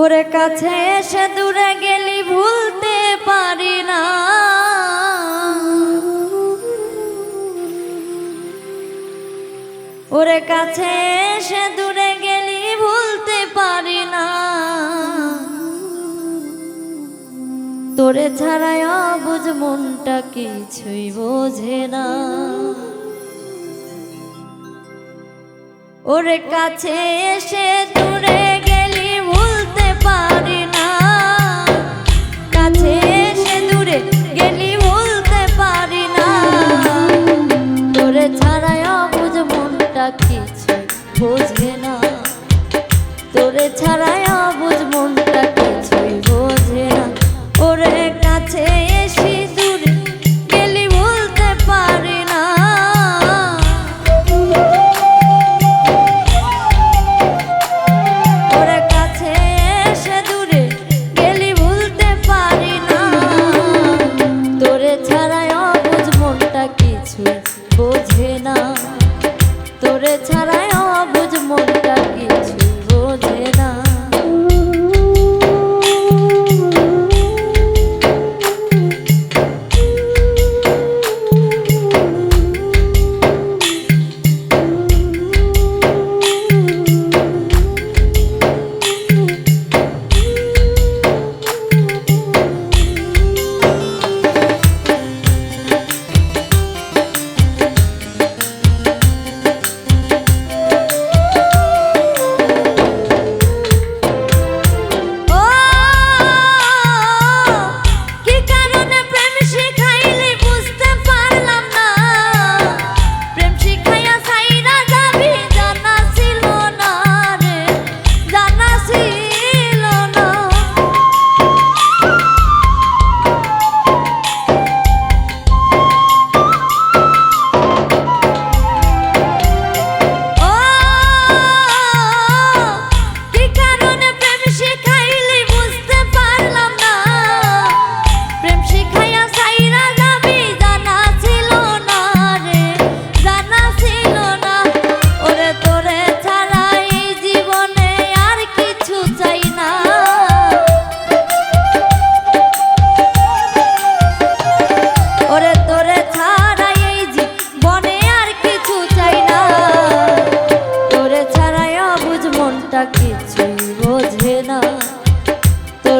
ওরে কাছে এসে দূরে গেলি ভুলতে পারি না। ওরে কাছে এসে দূরে গেলি ভুলতে পারি না। তোরে ছাড়াই অবুজ মনটা কিছুই বোঝে না। ওরে কাছে এসে দূরে খোঁজ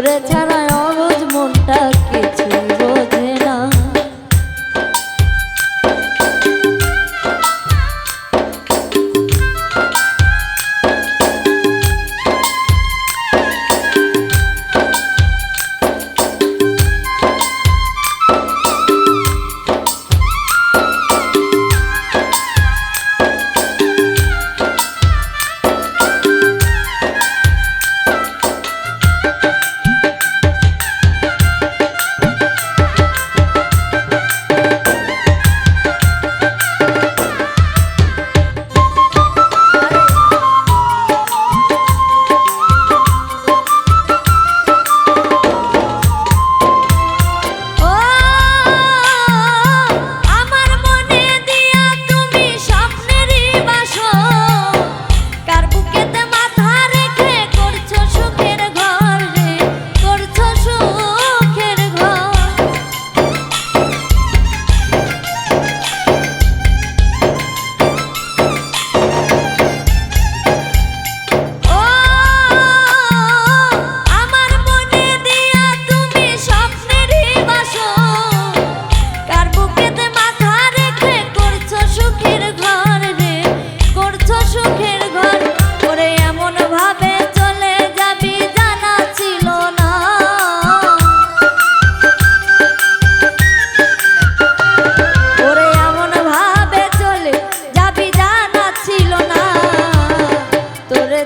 তোরে ছাড়া অবুজ মনটা কিছু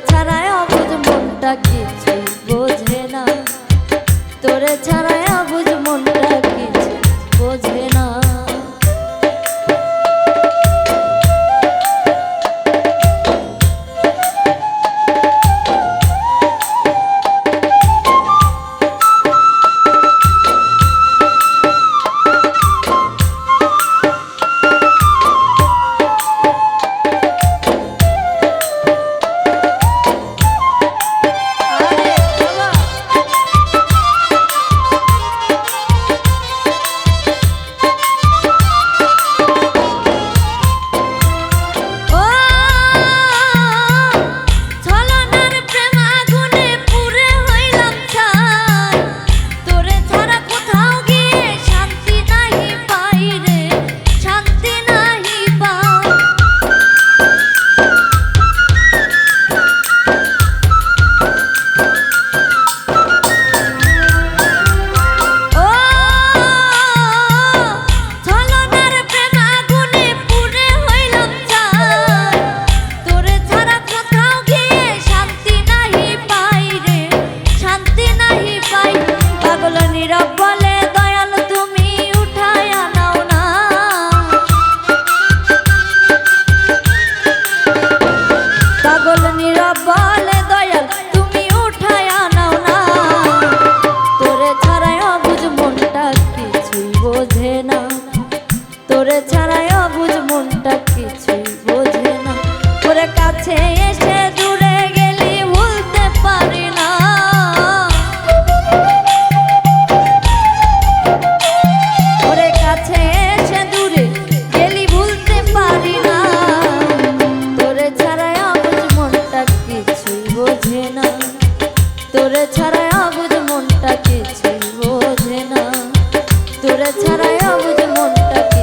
ছাড়ায় অবুধ মনটা কিছুই বোঝে না। তোরে ছাড়ায় অবুঝ মনটাকে